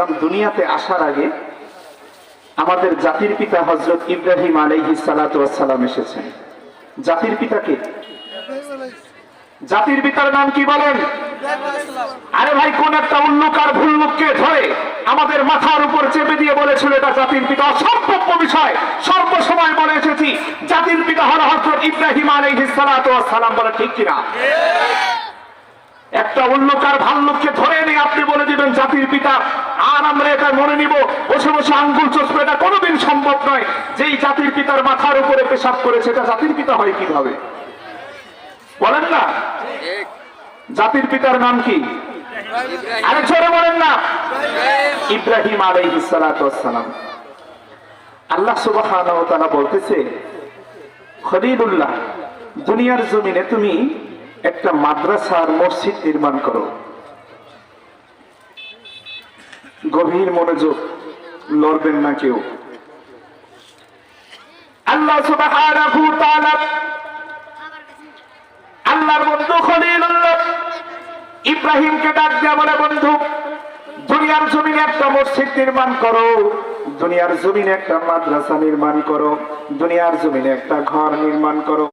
ইসলাম দুনিয়াতে আসার আগে আমাদের জাতির পিতা হজরত ইব্রাহিম আলাইহি সালাম এসেছেন। জাতির পিতাকে জাতির পিতার নাম কি বলেন? আরে ভাই কোন একটা উল্লুক আর ভুল্লুককে ধরে আমাদের মাথার উপর চেপে দিয়ে বলেছিল এটা জাতির পিতা। অসম্ভব বিষয়। সর্বসময় বলে এসেছি জাতির পিতা হল হজরত ইব্রাহিম আলাইহি সালাম বলে ঠিক কিনা? একটা উল্লুকার ভাল্লুককে ধরে নিয়ে আপনি বলে দিবেন জাতির পিতা আর আমরা এটা মনে নিব। বসে বসে আঙ্গুল চষবো এটা কোনোদিন সম্ভব নয়। যেই জাতির পিতার মাথার উপরে পেশাব করেছে, এটা জাতির পিতা হয় কীভাবে? বলেন না? জাতির পিতার নাম কি? আরে জোরে বলেন না। ইব্রাহিম আলাইহিস সালাতু আল্লাহ তাআলা বলতেছে, খলিলুল্লাহ, দুনিয়ার জমিনে তুমি একটা মাদ্রাসার মসজিদ নির্মাণ করো। গভীর মনোযোগ লড়বেন না কেউ। আল্লাহ বন্ধু বন্ধু, দুনিয়ার একটা নির্মাণ করো, দুনিয়ার একটা মাদ্রাসা নির্মাণ করো, দুনিয়ার জমিনে একটা ঘর নির্মাণ করো।